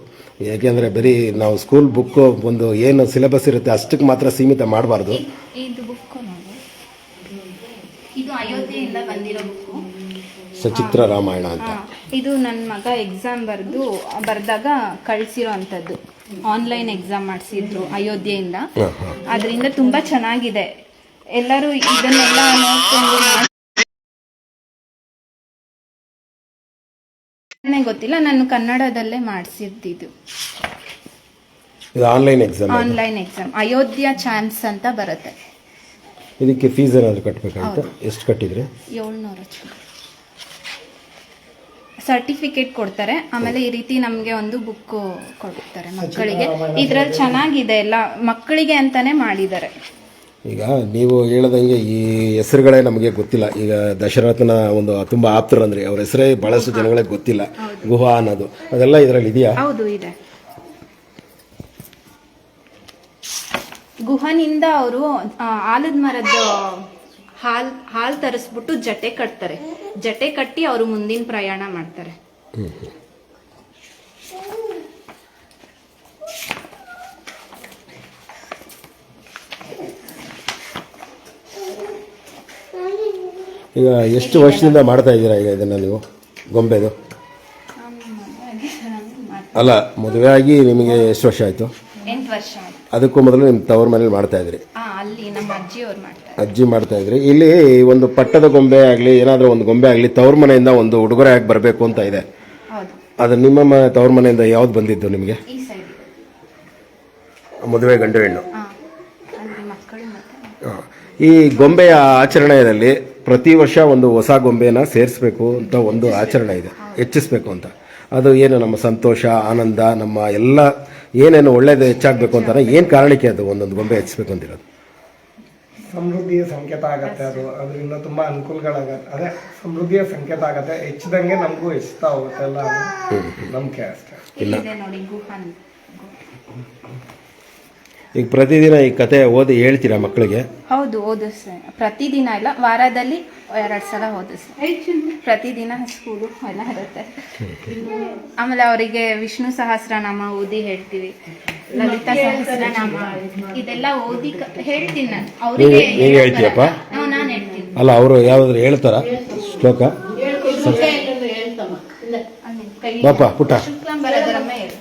ಯಾಕೆಂದ್ರೆ ಬರೀ ನಾವು ಸ್ಕೂಲ್ ಬುಕ್ ಒಂದು ಏನು ಸಿಲೆಬಸ್ ಇರುತ್ತೆ ಅಷ್ಟಕ್ಕೆ ಮಾತ್ರ ಸೀಮಿತ ಮಾಡಬಾರ್ದು. ಸಚಿತ್ರ ರಾಮಾಯಣ ಅಂತ. ಇದು ನನ್ನ ಮಗ ಎಕ್ಸಾಮ್ ಬರೆದು ಬರೆದಾಗ ಕಳಿಸಿರೋ ಅಂಥದ್ದು ಆನ್ಲೈನ್ ಎಕ್ಸಾಮ್ ಮಾಡಿಸಿದ್ರು ಅಯೋಧ್ಯೆಯಿಂದ. ಅದರಿಂದ ತುಂಬಾ ಚೆನ್ನಾಗಿದೆ. ಎಲ್ಲರೂ ಇದನ್ನೆಲ್ಲ ನೋಡ್ಕೊಂಡು ಗೊತ್ತಿಲ್ಲ ನಾನು ಕನ್ನಡದಲ್ಲೇ ಮಾಡಿಸಿದ್ದು ಇದು online exam online exam Ayodhya chance ಅಂತ ಬರುತ್ತೆ. ಇದಕ್ಕೆ ಫೀಸ್ ಏನಾದರೂ ಕಟ್ಟಬೇಕಂತ ಎಷ್ಟು ಕಟ್ಟಿದ್ರಿ? ಏಳ್ನೂರು ಸರ್ಟಿಫಿಕೇಟ್ ಕೊಡ್ತಾರೆ. ಆಮೇಲೆ ಈ ರೀತಿ ನಮಗೆ ಒಂದು ಬುಕ್ ಕೊಡ್ತಾರೆ ಮಕ್ಕಳಿಗೆ. ಇದ್ರಲ್ಲಿ ಚೆನ್ನಾಗಿದೆ ಎಲ್ಲ. ಮಕ್ಕಳಿಗೆ ಅಂತಾನೆ ಮಾಡಿದ್ದಾರೆ. ಈಗ ನೀವು ಹೇಳದಂಗೆ ಈ ಹೆಸರುಗಳೇ ನಮಗೆ ಗೊತ್ತಿಲ್ಲ. ಈಗ ದಶರಥನ ಒಂದು ತುಂಬ ಆಪ್ತರಂದ್ರೆ ಅವ್ರ ಹೆಸರೇ ಬಹಳಷ್ಟು ಜನಗಳಿಗೆ ಗೊತ್ತಿಲ್ಲ. ಗುಹಾ ಅನ್ನೋದು. ಅದೆಲ್ಲ ಇದರಲ್ಲಿ ಇದೆಯಾ? ಹೌದು ಇದೆ. ಗುಹನಿಂದ ಅವರು ಆಲದ ಮರದ ಹಾಲ್ ಹಾಲ್ ತರಿಸ್ಬಿಟ್ಟು ಜಟೆ ಕಟ್ತಾರೆ. ಜಟೆ ಕಟ್ಟಿ ಅವರು ಮುಂದಿನ ಪ್ರಯಾಣ ಮಾಡ್ತಾರೆ. ಈಗ ಎಷ್ಟು ವರ್ಷದಿಂದ ಮಾಡ್ತಾ ಇದ್ದೀರಾ ಈಗ ಇದನ್ನ ನೀವು? ಗೊಂಬೆದು? ಅಲ್ಲ ಮದುವೆ ಆಗಿ ನಿಮಗೆ ಎಷ್ಟು ವರ್ಷ ಆಯಿತು? ಎಂಟು ವರ್ಷ ಆಯ್ತು. ಅದಕ್ಕೂ ಮೊದಲು ನಿಮ್ಮ ತವ್ರ ಮನೇಲಿ ಮಾಡ್ತಾ ಇದ್ರಿ. ಆ ಅಲ್ಲಿ ನಮ್ಮ ಅಜ್ಜಿಯವ್ರು ಮಾಡ್ತಾರೆ ಅಜ್ಜಿ ಮಾಡ್ತಾ ಇದ್ರಿ. ಇಲ್ಲಿ ಒಂದು ಪಟ್ಟದ ಗೊಂಬೆ ಆಗಲಿ ಏನಾದರೂ ಒಂದು ಗೊಂಬೆ ಆಗಲಿ ತವ್ರ ಮನೆಯಿಂದ ಒಂದು ಉಡುಗೊರೆ ಆಗಿ ಬರಬೇಕು ಅಂತ ಇದೆ. ಹೌದು. ಅದು ನಿಮ್ಮ ಮ ತವ್ರ ಮನೆಯಿಂದ ಯಾವ್ದು ಬಂದಿದ್ದು ನಿಮಗೆ? ಈ ಸೈಡ್ ಮದುವೆ ಗಂಡು ಹೆಣ್ಣು. ಹಾ ಅಲ್ಲಿ ಮಕ್ಕಳು ಮತ್ತೆ. ಆ, ಈ ಗೊಂಬೆಯ ಆಚರಣೆಯಲ್ಲಿ ಪ್ರತಿ ವರ್ಷ ಒಂದು ಹೊಸ ಗೊಂಬೆನ ಸೇರಿಸಬೇಕು ಅಂತ ಒಂದು ಆಚರಣೆ ಇದೆ. ಹೆಚ್ಚಿಸಬೇಕು ಅಂತ. ಅದು ಏನು ನಮ್ಮ ಸಂತೋಷ ಆನಂದ ನಮ್ಮ ಎಲ್ಲ ಏನೇನು ಒಳ್ಳೇದು ಹೆಚ್ಚಾಗಬೇಕು ಅಂತ ಏನು ಕಾರಣಕ್ಕೆ ಅದು ಒಂದೊಂದು ಗೊಂಬೆ ಹೆಚ್ಚಿಸ್ಬೇಕು ಅಂತಿರೋದು? ಸಮೃದ್ಧಿಯ ಸಂಕೇತ ಆಗತ್ತೆ ಅದು. ಅದರಿಂದ ತುಂಬಾ ಅನುಕೂಲಗಳಾಗತ್ತೆ. ಅದೇ ಸಮೃದ್ಧಿಯ ಸಂಕೇತ ಆಗತ್ತೆ. ಹೆಚ್ಚಿದಂಗೆ ನಮಗೂ ಹೆಚ್ಚುತ್ತಾ ಹೋಗುತ್ತೆ ಎಲ್ಲ ನಂಬಿಕೆ ಅಷ್ಟೇ. ಇಲ್ಲಿದೆ ನೋಡಿ ಗುಹನ್. ಈಗ ಪ್ರತಿದಿನ ಈ ಕತೆ ಓದಿ ಹೇಳ್ತೀರಾ ಮಕ್ಕಳಿಗೆ? ಹೌದು ಓದಿಸ್ತೆ. ಪ್ರತಿದಿನ ಇಲ್ಲ ವಾರದಲ್ಲಿ ಎರಡು ಸಲ ಓದಿಸ್ತೆ. ಪ್ರತಿದಿನ ಸ್ಕೂಲು ಎಲ್ಲ ಇರುತ್ತೆ. ಆಮೇಲೆ ಅವರಿಗೆ ವಿಷ್ಣು ಸಹಸ್ರನಾಮ ಓದಿ ಹೇಳ್ತೀವಿ. ಲಲಿತಾ ಸಹಸ್ರನಾಮ ಇದೆಲ್ಲ ಓದಿ ಹೇಳ್ತೀನಿ ನಾನು. ಅವರಿಗೆ ಹೇಳ್ತೀಯಪ್ಪ? ನಾನು ಹೇಳ್ತೀನಿ. ಅಲ್ಲ ಅವರು ಯಾವ್ದಾದ್ರು ಹೇಳ್ತಾರ? ಶ್ಲೋಕ? ಬಾಪ ಪುಟ್ಟ ಶುಕ್ಲಾಂಬರಧರಮ್ಮ ಹೇಳು.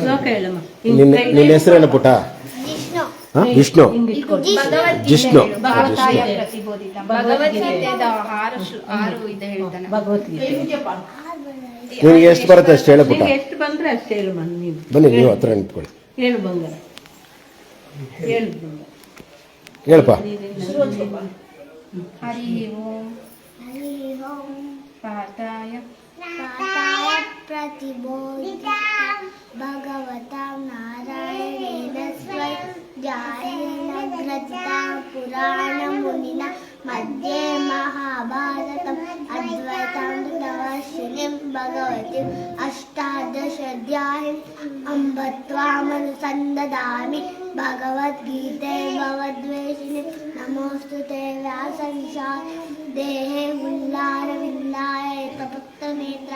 ಶ್ಲೋಕ ಹೇಳಮ್ಮ. ನಿನ್ನ ಹೆಸರೇನು ಪುಟ? ವಿಷ್ಣು. ಜಿಷ್ಣು. ಆರು ಆರು ಇದು ಹೇಳ್ತಾನೆ. ಭಗವದ್ಗೀತೆ. ನಿನಗೆ ಎಷ್ಟು ಬರುತ್ತೆ ಅಷ್ಟು ಹೇಳು ಪುಟ್ಟ ನಿಂಗೆ ಎಷ್ಟು ಬಂದ್ರೆ ಅಷ್ಟು ಹೇಳಮ್ಮ ನೀವು ಬನ್ನಿ ನೀವು ಹತ್ರ ನಿಂತ್ಕೊಳ್ಳಿ ಹೇಳು ಬಂಗಾರ ಹೇಳು ಬಂಗಾರ ಹೇಳಪ್ಪ ಹರಿ ಓಂ ಪಾರ್ಥಾಯ पाताय प्रतिबोधिता भगवता नारायणेन स्वयं जायेन ग्रथिता पुराणमुनिना मध्ये महाभारतम् अद्वैतामृतवर्षिणीं भगवतीम् अष्टादशाध्यायीम् अम्ब त्वामनुसन्ददामि भगवद्गीते भवद्वेषिणे। नमोऽस्तु ते व्यासंशा देहे उल्लारविन्दाय तपत्तनेत्र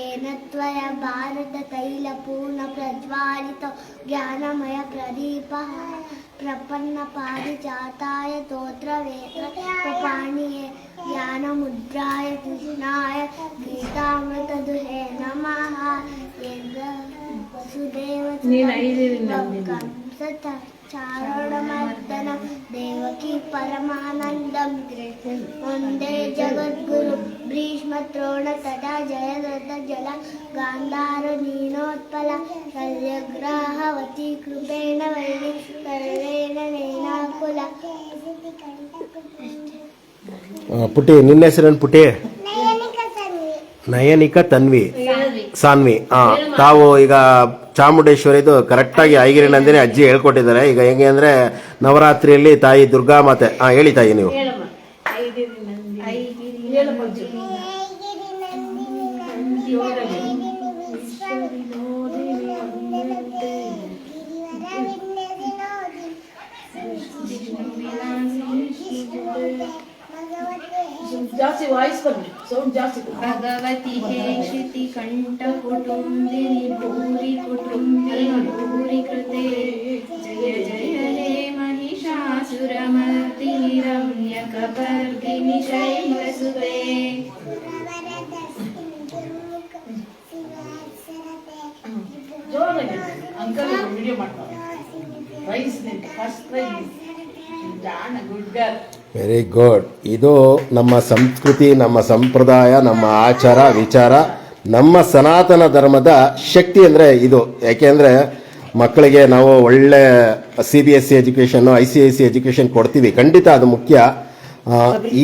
ఏనత్వయ భారత తైల పూర్ణ ప్రజ్వాలిత జ్ఞానమయ ప్రదీప ప్రపన్న పారిజాతాయ తోత్రవేద ప్రపాణియే జ్ఞానముద్రాయ కృష్ణాయ గీతామృత దుహే నమ. సుదేవ కంసత చారుడమర్దన దేవకి పరమానందం. వందే జగద్గురు భీష్మ ద్రోణ తటా జయదత్త జల గాంధార నీనోత్పల శల్యగ్రాహవతి కృపేణ వైని కరుణేణ నేనాకుల. ಪುಟಿ ನಿನ್ನ ಹೆಸರೇನು ಚಾಮುಂಡೇಶ್ವರಿದು ಕರೆಕ್ಟಾಗಿ ಐಗಿರಿ ನಂದಿನಿ ಅಜ್ಜಿ ಹೇಳ್ಕೊಟ್ಟಿದ್ದಾರೆ. ಈಗ ಹೆಂಗೆ ಅಂದ್ರೆ ನವರಾತ್ರಿಯಲ್ಲಿ ತಾಯಿ ದುರ್ಗಾ ಮಾತೆ. ಹಾಂ ಹೇಳಿ ತಾಯಿ ನೀವು. ಐಗಿರಿ ಜಾಸ್ತಿ ವಾಯ್ಸ್ ಬನ್ನಿ ಸೌಂಡ್ ಜಾಸ್ತಿ ಕೊಡು. ಭಗವತಿ ಹೇ ಶ್ರುತಿ ಕಂಠ ಕುಟುಂಬಿನಿ ಭೂರಿ ಕುಟುಂಬಿನಿ ಭೂರಿ ಕೃತೆ ಜಯ ಜಯ ಹೇ ಮಹಿಷಾಸುರಮರ್ದಿನಿ ರಮ್ಯ ಕಪರ್ದಿನಿ ಶೈಲಸುತೆ ಜೋರಾಗಿ ಅಂಕಲ್ ವಿಡಿಯೋ ಮಾಡ್ತಾರೆ ಪ್ರೈಸ್ ಫಸ್ಟ್ ಪ್ರೈಸ್ ಜಾಣ ಗುಡ್ ಗರ್ಲ್ ವೆರಿ ಗುಡ್ ಇದು ನಮ್ಮ ಸಂಸ್ಕೃತಿ, ನಮ್ಮ ಸಂಪ್ರದಾಯ, ನಮ್ಮ ಆಚಾರ, ವಿಚಾರ, ನಮ್ಮ ಸನಾತನ ಧರ್ಮದ ಶಕ್ತಿ ಅಂದರೆ ಇದು. ಯಾಕೆಂದರೆ ಮಕ್ಕಳಿಗೆ ನಾವು ಒಳ್ಳೆ C B S C education I C I C education ಕೊಡ್ತೀವಿ. ಖಂಡಿತ ಅದು ಮುಖ್ಯ.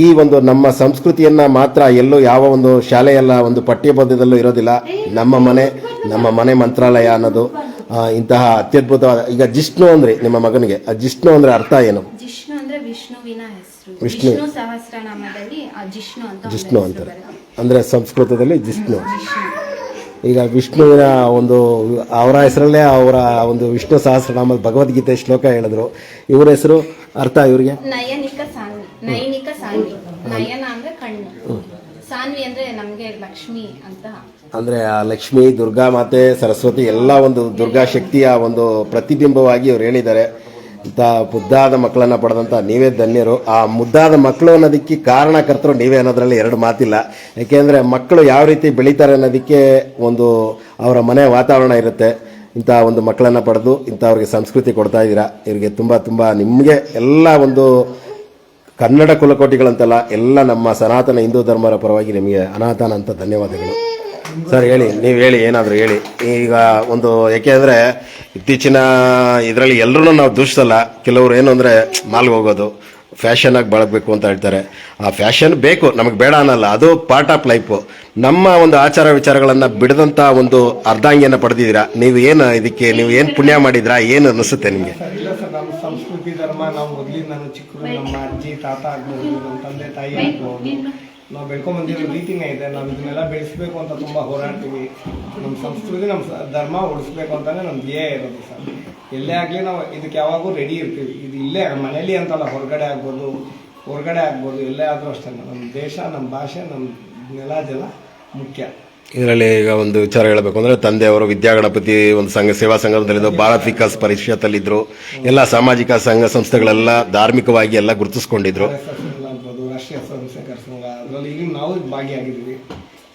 ಈ ಒಂದು ನಮ್ಮ ಸಂಸ್ಕೃತಿಯನ್ನು ಮಾತ್ರ ಎಲ್ಲೂ ಯಾವ ಒಂದು ಶಾಲೆಯೆಲ್ಲ ಒಂದು ಪಠ್ಯಬದ್ಧದಲ್ಲೂ ಇರೋದಿಲ್ಲ. ನಮ್ಮ ಮನೆ ನಮ್ಮ ಮನೆ ಮಂತ್ರಾಲಯ ಅನ್ನೋದು. ಇಂತಹ ಅತ್ಯದ್ಭುತವಾದ ಈಗ ಜಿಷ್ಣು ಅಂದ್ರೆ ನಿಮ್ಮ ಮಗನಿಗೆ ಆ ಜಿಷ್ಣು ಅಂದ್ರೆ ಅರ್ಥ ಏನು? ಜಿಷ್ಣು ಅಂದ್ರೆ ವಿಷ್ಣುವಿನ ಹೆಸರು. ವಿಷ್ಣು. ವಿಷ್ಣು ಸಹಸ್ರನಾಮದಲ್ಲಿ ಆ ಜಿಷ್ಣು ಅಂತ ಒಂದು ಜಿಷ್ಣು ಹೆಸರು ಅಂತಾರೆ ಬರುತ್ತೆ. ಅಂದ್ರೆ ಸಂಸ್ಕೃತದಲ್ಲಿ ಜಿಷ್ಣು. ಜಿಷ್ಣು. ಈಗ ವಿಷ್ಣುವಿನ ಒಂದು ಅವರ ಹೆಸರಲ್ಲೇ ಅವರ ಒಂದು ವಿಷ್ಣು ಸಹಸ್ರನಾಮದ ಭಗವದ್ಗೀತೆ ಶ್ಲೋಕ ಹೇಳಿದ್ರು. ಇವರ ಹೆಸರು ಅರ್ಥ ಇವರಿಗೆ? ನಯನಿಕ ಸಾನ್ವಿ. ನೈನಿಕ ಸಾನ್ವಿ. ನಯನ ಅಂದ್ರೆ ಕಣ್ಣು. ಸಾನ್ವಿ ಅಂದ್ರೆ ಆ ಲಕ್ಷ್ಮಿ, ದುರ್ಗಾ ಮಾತೆ, ಸರಸ್ವತಿ ಎಲ್ಲ ಒಂದು ದುರ್ಗಾ ಶಕ್ತಿಯ ಒಂದು ಪ್ರತಿಬಿಂಬವಾಗಿ ಅವ್ರು ಹೇಳಿದ್ದಾರೆ. ಇಂಥ ಮುದ್ದಾದ ಮಕ್ಕಳನ್ನ ಪಡೆದಂತ ನೀವೇ ಧನ್ಯರು. ಆ ಮುದ್ದಾದ ಮಕ್ಕಳು ಅನ್ನೋದಕ್ಕೆ ಕಾರಣಕರ್ತರು ನೀವೇ ಅನ್ನೋದ್ರಲ್ಲಿ ಎರಡು ಮಾತಿಲ್ಲ. ಯಾಕೆಂದ್ರೆ ಮಕ್ಕಳು ಯಾವ ರೀತಿ ಬೆಳೀತಾರೆ ಅನ್ನೋದಕ್ಕೆ ಒಂದು ಅವರ ಮನೆ ವಾತಾವರಣ ಇರುತ್ತೆ. ಇಂಥ ಒಂದು ಮಕ್ಕಳನ್ನ ಪಡೆದು ಇಂಥವ್ರಿಗೆ ಸಂಸ್ಕೃತಿ ಕೊಡ್ತಾ ಇದ್ದೀರಾ. ಇವರಿಗೆ ತುಂಬ ತುಂಬ ನಿಮಗೆ ಎಲ್ಲ ಒಂದು ಕನ್ನಡ ಕುಲಕೋಟಿಗಳಂತಲ್ಲ, ಎಲ್ಲ ನಮ್ಮ ಸನಾತನ ಹಿಂದೂ ಧರ್ಮರ ಪರವಾಗಿ ನಿಮಗೆ ಅನಾಥನ ಅಂತ ಧನ್ಯವಾದಗಳು. ಸರ್, ಹೇಳಿ, ನೀವು ಹೇಳಿ, ಏನಾದರೂ ಹೇಳಿ. ಈಗ ಒಂದು ಯಾಕೆಂದರೆ ಇತ್ತೀಚಿನ ಇದರಲ್ಲಿ ಎಲ್ಲರೂ ನಾವು ದೂಷಿಸಲ್ಲ ಕೆಲವರು ಏನು ಅಂದರೆ ಮಾಲ್ಗೆ ಹೋಗೋದು ಫ್ಯಾಷನಾಗಿ ಬಳಗಬೇಕು ಅಂತ ಹೇಳ್ತಾರೆ. ಆ ಫ್ಯಾಷನ್ ಬೇಕು, ನಮಗೆ ಬೇಡ ಅನ್ನಲ್ಲ, ಅದು ಪಾರ್ಟ್ ಆಫ್ ಲೈಫು ನಮ್ಮ ಒಂದು ಆಚಾರ ವಿಚಾರಗಳನ್ನು ಬಿಡದಂಥ ಒಂದು ಅರ್ಧಾಂಗಿಯನ್ನು ಪಡೆದಿದ್ದೀರಾ? ನೀವು ಏನು ಇದಕ್ಕೆ, ನೀವು ಏನು ಪುಣ್ಯ ಮಾಡಿದ್ರಾ, ಏನು ಅನಿಸುತ್ತೆ ನಿಮಗೆ? ನಾವು ಮೊದಲಿಂದ ನಾನು ಚಿಕ್ಕರು ನಮ್ಮ ಅಜ್ಜಿ ತಾತ ಆಗ್ಬೋದು ನಮ್ಮ ತಂದೆ ತಾಯಿ ಆಗ್ಬೋದು. ನಾವು ಬೆಳ್ಕೊಂಡ್ ಬಂದಿರೋ ರೀತಿನೇ ಇದೆ. ನಾವು ಇದನ್ನೆಲ್ಲ ಬೆಳೆಸ್ಬೇಕು ಅಂತ ತುಂಬಾ ಹೋರಾಡ್ತೀವಿ. ನಮ್ಮ ಸಂಸ್ಕೃತಿ ನಮ್ಮ ಧರ್ಮ ಉಳಿಸ್ಬೇಕು ಅಂತಾನೆ ನಮ್ಮ ಧ್ಯೇಯ ಇರೋದು ಸರ್. ಎಲ್ಲೇ ಆಗಲಿ ನಾವು ಇದಕ್ಕೆ ಯಾವಾಗೂ ರೆಡಿ ಇರ್ತೀವಿ. ಇದು ಇಲ್ಲೇ ಮನೇಲಿ ಅಂತಲ್ಲ ಹೊರಗಡೆ ಆಗ್ಬೋದು ಹೊರಗಡೆ ಆಗ್ಬೋದು ಎಲ್ಲೇ ಆದರೂ ಅಷ್ಟೇ. ನಮ್ಮ ದೇಶ ನಮ್ಮ ಭಾಷೆ ನಮ್ಮ ನೆಲ ಜಲ ಮುಖ್ಯ. ಇದರಲ್ಲಿ ಈಗ ಒಂದು ವಿಚಾರ ಹೇಳಬೇಕು ಅಂದರೆ ತಂದೆಯವರು ವಿದ್ಯಾಗಣಪತಿ ಒಂದು ಸಂಘ ಸೇವಾ ಸಂಘದಲ್ಲಿದ್ದು ಭಾರತ್ ವಿಕಾಸ್ ಪರಿಷತ್ತಲ್ಲಿದ್ದರು ಎಲ್ಲ ಸಾಮಾಜಿಕ ಸಂಘ ಸಂಸ್ಥೆಗಳೆಲ್ಲ ಧಾರ್ಮಿಕವಾಗಿ ಎಲ್ಲ ಗುರುತಿಸ್ಕೊಂಡಿದ್ರು. RSS ಎಲ್ಲ ಆಗ್ಬೋದು ರಾಷ್ಟ್ರೀಯ ಸ್ವಯಂ ಸೇವಕರ ಸಂಘ ಅದರಲ್ಲಿ ಈಗ ನಾವು ಭಾಗಿಯಾಗಿದ್ದೀವಿ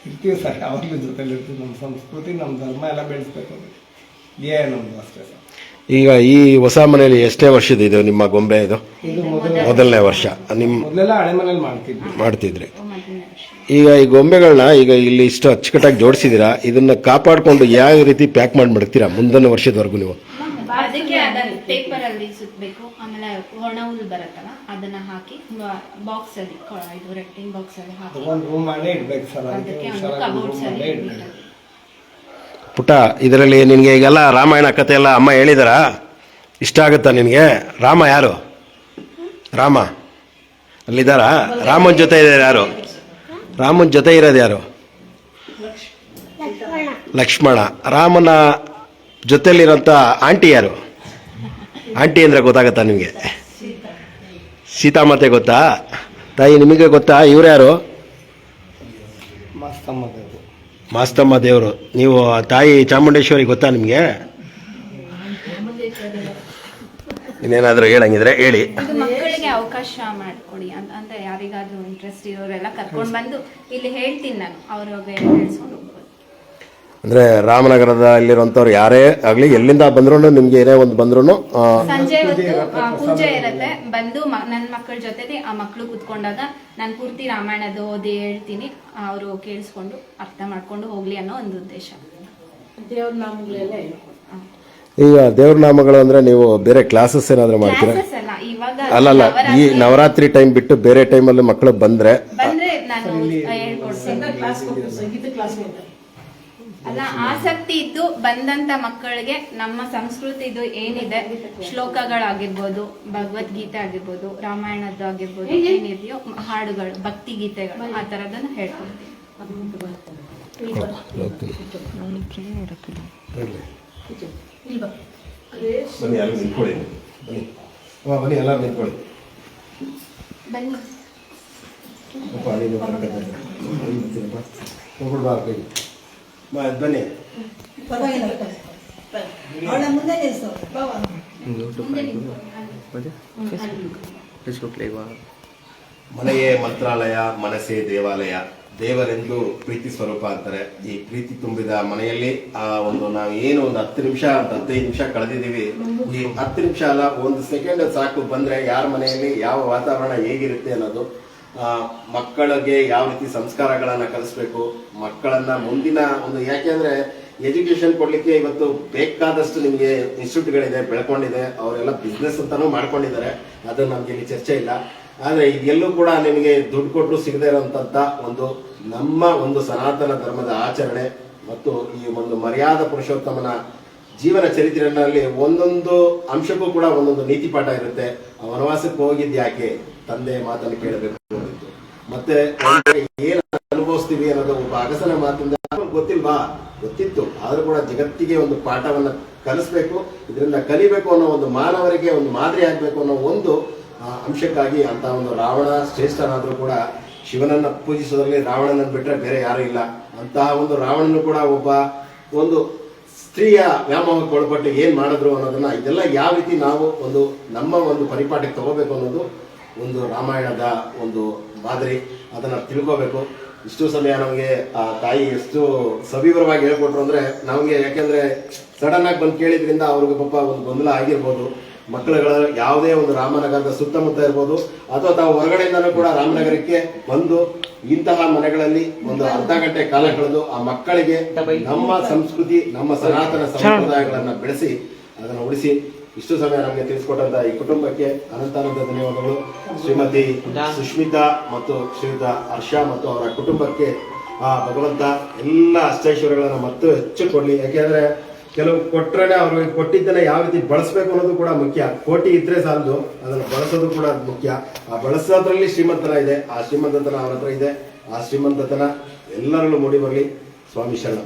ಇರ್ತೀವಿ ಸರ್ ಯಾವಾಗಲೂ ಜೊತೆಲಿ ಇರ್ತೀವಿ. ನಮ್ಮ ಸಂಸ್ಕೃತಿ ನಮ್ಮ ಧರ್ಮ ಎಲ್ಲ ಬೆಳೆಸ್ಬೇಕು ಅಂದ್ರೆ ಇದೇ ನಮ್ಮದು ಅಷ್ಟೇ ಸರ್. ಈಗ ಈ ಹೊಸ ಮನೆಯಲ್ಲಿ ಎಷ್ಟೇ ವರ್ಷದ ಇದು ನಿಮ್ಮ ಗೊಂಬೆ ಇದು? ಇದು ಮೊದಲ ಮೊದಲನೇ ವರ್ಷ. ನಿಮ್ಮ ಮೊದಲೆಲ್ಲ ಹಳೆ ಮನೇಲಿ ಮಾಡ್ತಿದ್ವಿ. ಮಾಡ್ತಿದ್ರಿ. ಮೊದಲನೇ ವರ್ಷ. ಈಗ ಈ ಗೊಂಬೆಗಳನ್ನ ಈಗ ಇಲ್ಲಿ ಇಷ್ಟು ಅಚ್ಚುಕಟ್ಟಾಗಿ ಜೋಡಿಸಿದ್ದೀರಾ ಇದನ್ನ ಕಾಪಾಡಿಕೊಂಡು ಯಾವ ರೀತಿ ಪ್ಯಾಕ್ ಮಾಡಿ ಮಡಗ್ತೀರಾ ಮುಂದಿನ ವರ್ಷದವರೆಗೂ ನೀವು? ಅದಕ್ಕೆ ಅದನ್ನ ಪೇಪರ್ ಅಲ್ಲಿ ಸುತ್ತಬೇಕು ಆಮೇಲೆ ಒಣ ಹುಲ್ ಬರುತ್ತಲ್ಲ ಅದನ್ನ ಹಾಕಿ ಬಾಕ್ಸ್ ಅಲ್ಲಿ ಇದು ರೆಕ್ಟಿಂಗ್ ಬಾಕ್ಸ್ ಅಲ್ಲಿ ಹಾಕಿ ಒಂದು ರೂಮ್ ಮಾಡೇ ಇಡ್ಬೇಕು ಸರ್ ಅದಕ್ಕೆ ಅದಕ್ಕೆ ಒಂದು ಕಬೋರ್ಡ್ಸ್ ಅಲ್ಲಿ ಇಡ್ಬೇಕು. ಪುಟ್ಟ ಇದರಲ್ಲಿ ನಿನಗೆ ಈಗೆಲ್ಲ ರಾಮಾಯಣ ಕಥೆ ಎಲ್ಲ ಅಮ್ಮ ಹೇಳಿದಾರ? ಇಷ್ಟ ಆಗುತ್ತಾ ನಿನಗೆ? ರಾಮ ಯಾರು? ರಾಮ. ಅಲ್ಲಿದ್ದಾರಾ? ರಾಮನ ಜೊತೆ ಇದ್ದಾರೆ ಯಾರು? ರಾಮನ ಜೊತೆ ಇರೋದು ಯಾರು? ಲಕ್ಷ್ಮಣ. ಲಕ್ಷ್ಮಣ ರಾಮನ ಜೊತೆಯಲ್ಲಿರೋಂಥ ಆಂಟಿ ಯಾರು? ಆಂಟಿ ಅಂದರೆ ಗೊತ್ತಾಗತ್ತಾ ನಿಮಗೆ? ಸೀತಾಮಾತೆ ಗೊತ್ತಾ? ತಾಯಿ ನಿಮಗೆ ಗೊತ್ತಾ? ಇವ್ರು ಯಾರು? ಮಸ್ತಮ್ಮ ದೇವರು. ನೀವು ತಾಯಿ ಚಾಮುಂಡೇಶ್ವರಿ ಗೊತ್ತಾ ನಿಮಗೆ? ಇನ್ನೇನಾದರೂ ಹೇಳಂಗಿದ್ರೆ ಹೇಳಿ. ಮಕ್ಕಳಿಗೆ ಅವಕಾಶ ಅಂದ್ರೆ ಯಾರಿಗಾದ್ರೂ ಅವರೆಲ್ಲ ಕರ್ಕೊಂಡು ಬಂದು ಇಲ್ಲಿ ಹೇಳ್ತೀನಿ ನಾನು ಅವ್ರಿಗೆ ಹೇಳ್ಸ್ಕೊಂಡು ಹೋಗ್ಬೋದು. ಅಂದರೆ ರಾಮನಗರದಲ್ಲಿರುವಂಥವ್ರು ಯಾರೇ ಆಗಲಿ ಎಲ್ಲಿಂದ ಬಂದ್ರೂ ನಿಮ್ಗೆ ಏನೇ ಒಂದು ಬಂದ್ರೂ ಸಂಜೆ ಹೊತ್ತು ಆ, ಪೂಜೆ ಇರುತ್ತೆ. ಬಂದು ಮ- ನನ್ನ ಮಕ್ಕಳ ಜೊತೆಗೆ ಆ ಮಕ್ಕಳು ಕುತ್ಕೊಂಡಾಗ ನಾನು ಪೂರ್ತಿ ರಾಮಾಯಣದ ಓದಿ ಹೇಳ್ತೀನಿ ಅವರು ಕೇಳಿಸ್ಕೊಂಡು ಅರ್ಥ ಮಾಡ್ಕೊಂಡು ಹೋಗ್ಲಿ ಅನ್ನೋ ಒಂದು ಉದ್ದೇಶ. ದೇವ್ರ ನಾಮಗಳೆಲ್ಲ ಈಗ ದೇವ್ರ ನಾಮಗಳು ಅಂದ್ರೆ ನೀವು ಬೇರೆ ಕ್ಲಾಸಸ್ ಏನಾದರೂ ಮಾಡ್ತೀರಾ? ಅಲ್ಲಲ್ಲ ಈ ನವರಾತ್ರಿ ಟೈಮ್ ಬಿಟ್ಟು ಬೇರೆ ಟೈಮಲ್ಲಿ ಮಕ್ಕಳು ಬಂದರೆ ಬಂದ್ರೆ ನಾನು ಹೇಳ್ಕೊಡ್ತೀನಿ. ಅಲ್ಲ ಆಸಕ್ತಿ ಇದ್ದು ಬಂದಂತ ಮಕ್ಕಳಿಗೆ ನಮ್ಮ ಸಂಸ್ಕೃತಿದು ಏನಿದೆ? ಶ್ಲೋಕಗಳಾಗಿರ್ಬೋದು ಭಗವದ್ಗೀತೆ ಆಗಿರ್ಬೋದು ರಾಮಾಯಣದ್ದು ಆಗಿರ್ಬೋದು ಏನಿದೆಯೋ ಹಾಡುಗಳು ಭಕ್ತಿ ಗೀತೆಗಳು ಆ ತರದನ್ನ ಹೇಳ್ಕೊಡ್ತೀನಿ. ಬನ್ನಿ ಎಲ್ಲ ನಿಂತ್ಕೊಳ್ಳಿ. ಬನ್ನಿ. ಬನ್ನಿ ಎಲ್ಲ ನಿಂತ್ಕೊಳ್ಳಿ. ಬನ್ನಿ. ಅಪ್ಪ, ನೀನು ಕರ್ಕೊಂಡು ಬನ್ನಿ. ಹೋಗ್ಬಿಡು ಬಾ, ಕೈ. ಬಾ, ಬನ್ನಿ. ಮನೆಯೇ ಮಂತ್ರಾಲಯ ಮನಸ್ಸೇ ದೇವಾಲಯ. ದೇವರೆಂದು ಪ್ರೀತಿ ಸ್ವರೂಪ ಅಂತಾರೆ. ಈ ಪ್ರೀತಿ ತುಂಬಿದ ಮನೆಯಲ್ಲಿ ಆ ಒಂದು ನಾವು ಏನು ಒಂದು ಹತ್ತು ನಿಮಿಷ ಅಂತ ಹದಿನೈದು ನಿಮಿಷ ಕಳೆದಿದ್ದೀವಿ ಈ ಹತ್ತು ನಿಮಿಷ ಅಲ್ಲ ಒಂದು ಸೆಕೆಂಡ್ ಸಾಕು ಬಂದ್ರೆ ಯಾರ ಮನೆಯಲ್ಲಿ ಯಾವ ವಾತಾವರಣ ಹೇಗಿರುತ್ತೆ ಅನ್ನೋದು ಆ, ಮಕ್ಕಳಿಗೆ ಯಾವ ರೀತಿ ಸಂಸ್ಕಾರಗಳನ್ನ ಕಲಿಸ್ಬೇಕು ಮಕ್ಕಳನ್ನ ಮುಂದಿನ ಒಂದು ಯಾಕೆಂದ್ರೆ ಎಜುಕೇಶನ್ ಕೊಡ್ಲಿಕ್ಕೆ ಇವತ್ತು ಬೇಕಾದಷ್ಟು ನಿಮಗೆ ಇನ್ಸ್ಟಿಟ್ಯೂಟ್ಗಳಿದೆ ಬೆಳ್ಕೊಂಡಿದೆ ಅವರೆಲ್ಲ ಬಿಸ್ನೆಸ್ ಅಂತಾನೂ ಮಾಡ್ಕೊಂಡಿದ್ದಾರೆ. ಅದು ನಮ್ಗೆ ಇಲ್ಲಿ ಚರ್ಚೆ ಇಲ್ಲ. ಆದ್ರೆ ಇದೆಲ್ಲೂ ಕೂಡ ನಿಮಗೆ ದುಡ್ಡು ಕೊಟ್ಟರು ಸಿಗದೇ ಇರುವಂತಹ ಒಂದು ನಮ್ಮ ಒಂದು ಸನಾತನ ಧರ್ಮದ ಆಚರಣೆ ಮತ್ತು ಈ ಒಂದು ಮರ್ಯಾದ ಪುರುಷೋತ್ತಮನ ಜೀವನ ಚರಿತ್ರೆಯಲ್ಲಿ ಒಂದೊಂದು ಅಂಶಕ್ಕೂ ಕೂಡ ಒಂದೊಂದು ನೀತಿ ಪಾಠ ಇರುತ್ತೆ. ಆ ವನವಾಸಕ್ಕೆ ಹೋಗಿದ್ಯಾಕೆ ತಂದೆ ಮಾತನ್ನು ಕೇಳಬೇಕು. ಮತ್ತೆ ಏನು ಅನುಭವಿಸ್ತೀವಿ ಅನ್ನೋದು ಒಬ್ಬ ಅಗಸನ ಮಾತಿಂದ ಗೊತ್ತಿಲ್ವಾ? ಗೊತ್ತಿತ್ತು. ಆದ್ರೂ ಕೂಡ ಜಗತ್ತಿಗೆ ಒಂದು ಪಾಠವನ್ನ ಕಲಿಸ್ಬೇಕು. ಇದರಿಂದ ಕಲಿಬೇಕು ಅನ್ನೋ ಒಂದು ಮಾನವರಿಗೆ ಒಂದು ಮಾದರಿ ಆಗ್ಬೇಕು ಅನ್ನೋ ಒಂದು ಆ, ಅಂಶಕ್ಕಾಗಿ ಅಂತ ಒಂದು ರಾವಣ ಶ್ರೇಷ್ಠನಾದರೂ ಕೂಡ ಶಿವನನ್ನ ಪೂಜಿಸೋದ್ರಲ್ಲಿ ರಾವಣನನ್ನು ಬಿಟ್ಟರೆ ಬೇರೆ ಯಾರು ಇಲ್ಲ. ಅಂತಹ ಒಂದು ರಾವಣನು ಕೂಡ ಒಬ್ಬ ಒಂದು ಸ್ತ್ರೀಯ ವ್ಯಾಮೋಹಕ್ಕೆ ಒಳಪಟ್ಟು ಏನ್ ಮಾಡಿದ್ರು ಅನ್ನೋದನ್ನ ಇದೆಲ್ಲ ಯಾವ ರೀತಿ ನಾವು ಒಂದು ನಮ್ಮ ಒಂದು ಪರಿಪಾಠಕ್ಕೆ ತಗೋಬೇಕು ಅನ್ನೋದು ಒಂದು ರಾಮಾಯಣದ ಒಂದು ಮಾದರಿ. ಅದನ್ನ ತಿಳ್ಕೋಬೇಕು. ಇಷ್ಟು ಸಮಯ ನಮಗೆ ಆ ತಾಯಿ ಎಷ್ಟು ಸವಿವರವಾಗಿ ಹೇಳ್ಕೊಟ್ರು ಅಂದ್ರೆ ನಮಗೆ ಯಾಕೆಂದ್ರೆ ಸಡನ್ ಆಗಿ ಬಂದು ಕೇಳಿದ್ರಿಂದ ಅವ್ರಿಗೆ ಪಾಪ ಒಂದು ಗೊಂದಲ ಆಗಿರ್ಬೋದು. ಮಕ್ಕಳುಗಳ ಯಾವುದೇ ಒಂದು ರಾಮನಗರದ ಸುತ್ತಮುತ್ತ ಇರ್ಬೋದು, ಅಥವಾ ತಾವು ಹೊರಗಡೆಯಿಂದಲೂ ಕೂಡ ರಾಮನಗರಕ್ಕೆ ಬಂದು ಇಂತಹ ಮನೆಗಳಲ್ಲಿ ಒಂದು ಅರ್ಧ ಗಂಟೆ ಕಾಲ ಕಳೆದು ಆ ಮಕ್ಕಳಿಗೆ ನಮ್ಮ ಸಂಸ್ಕೃತಿ, ನಮ್ಮ ಸನಾತನ ಸಂಪ್ರದಾಯಗಳನ್ನ ಬೆಳೆಸಿ, ಅದನ್ನು ಉಳಿಸಿ, ಇಷ್ಟು ಸಮಯ ನಮಗೆ ತಿಳಿಸ್ಕೊಟ್ಟಂತ ಈ ಕುಟುಂಬಕ್ಕೆ ಅನಂತಾನಂದ ಧನ್ಯವಾದಗಳು. ಶ್ರೀಮತಿ ಸುಷ್ಮಿತಾ ಮತ್ತು ಶ್ರೀಯುತ ಹರ್ಷ ಮತ್ತು ಅವರ ಕುಟುಂಬಕ್ಕೆ ಆ ಭಗವಂತ ಎಲ್ಲ ಅಷ್ಟೈಶ್ವರ್ಯಗಳನ್ನು ಮತ್ತೆ ಹೆಚ್ಚು ಕೊಡಲಿ. ಯಾಕೆಂದ್ರೆ ಕೆಲವು ಕೊಟ್ಟರೆ ಅವ್ರಿಗೆ ಕೊಟ್ಟಿದ್ದನ್ನ ಯಾವ ರೀತಿ ಬಳಸಬೇಕು ಅನ್ನೋದು ಕೂಡ ಮುಖ್ಯ. ಕೋಟಿ ಇದ್ರೆ ಸಾಲದು, ಅದನ್ನು ಬಳಸೋದು ಕೂಡ ಮುಖ್ಯ. ಆ ಬಳಸೋದ್ರಲ್ಲಿ ಶ್ರೀಮಂತನ ಇದೆ, ಆ ಶ್ರೀಮಂತತನ ಅವರ ಹತ್ರ ಇದೆ, ಆ ಶ್ರೀಮಂತತನ ಎಲ್ಲರಲ್ಲೂ ಮೂಡಿ ಬರಲಿ. ಸ್ವಾಮಿ ಶರಣ.